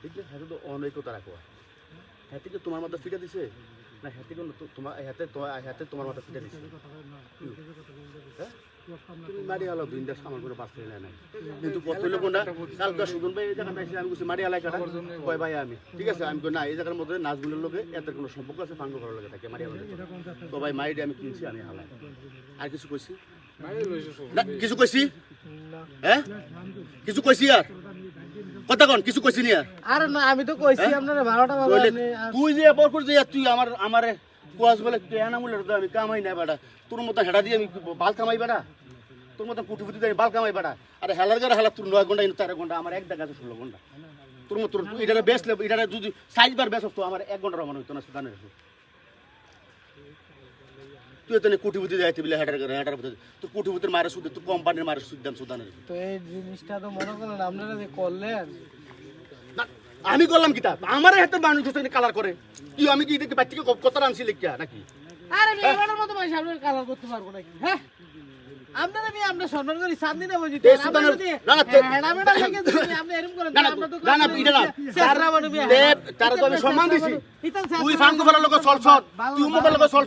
ঠিক আছে? হ্যাঁ তো অনৈকতা রাখো। হ্যাঁ থেকে তোমার মাথা ফিটা দিছে? না হ্যাঁ থেকে তোমার হাতে হাতে তোমার মাথা ফিটা দিছে। হ্যাঁ? তুমি মারি আলো বিন্দাস আমার করে বাঁচতে না নাই কিন্তু কত কালকে সুজন ভাই এই আমি বলছি মারি আলাই কাটা কয় ভাই আমি? ঠিক আছে আমি না এই জায়গার মধ্যে নাচগুলোর লোকে এত কোনো সম্পর্ক আছে ফাঙ্গ করার লোকে থাকে মারি আলাই তো ভাই মাইডি আমি কিনছি আমি হালাই। আর কিছু কইছি? না কিছু কইছি? হ্যাঁ? কিছু কইছি আর? কথা কন কিছু কইছি নি? আর না আমি তো কইছি আপনারা বারোটা বাবা তুই যে এবার করে যে তুই আমার আমারে কোয়াস বলে কেনা মূল্যের তো আমি কামাই না বেটা। তোর মতো হেডা দিয়ে আমি বাল কামাই বেটা। তোর মতো কুটি ফুটি দিয়ে আমি বাল কামাই বেটা। আরে হেলার গারে হেলা তোর নয় ঘণ্টা তেরো ঘণ্টা আমার এক দেখা ষোলো ঘণ্টা। তোর মতো তুই এটারে বেচলে এটারে যদি সাইজ বার বেচ তো আমার এক ঘণ্টার আমার হইতো না সুদানের তুই এতনে কুটি ফুটি যাইতে বিলে হেডার গারে হেডার ফুটি তোর কুটি ফুটির মারে সুদে তোর কোম্পানির মারে সুদ দাম সুদানের। তো এই জিনিসটা তো মনে করেন আপনারা যে করলেন। আমি করলাম কিতা আমার হাতে মানুষ হচ্ছে কালার করে। তুই আমি কি দেখি বাচ্চাকে কত আনছি লিখিয়া নাকি? আরে মেয়েটার মতো মানুষ আপনার কালার করতে পারব নাকি? হ্যাঁ? আপনারা আমি আমরা সম্মান করি চাঁদি না বুঝি না, না, তে- হেডা মেডা থেকে আপনি এরকম করেন না, না, আমরা তো না, না, এটা না। চেহারা বানাবি, তে- তার আমি সম্মান দিছি। তুই ফাঙ্গু ফেলার লোক চলছ তুই লোক চলছ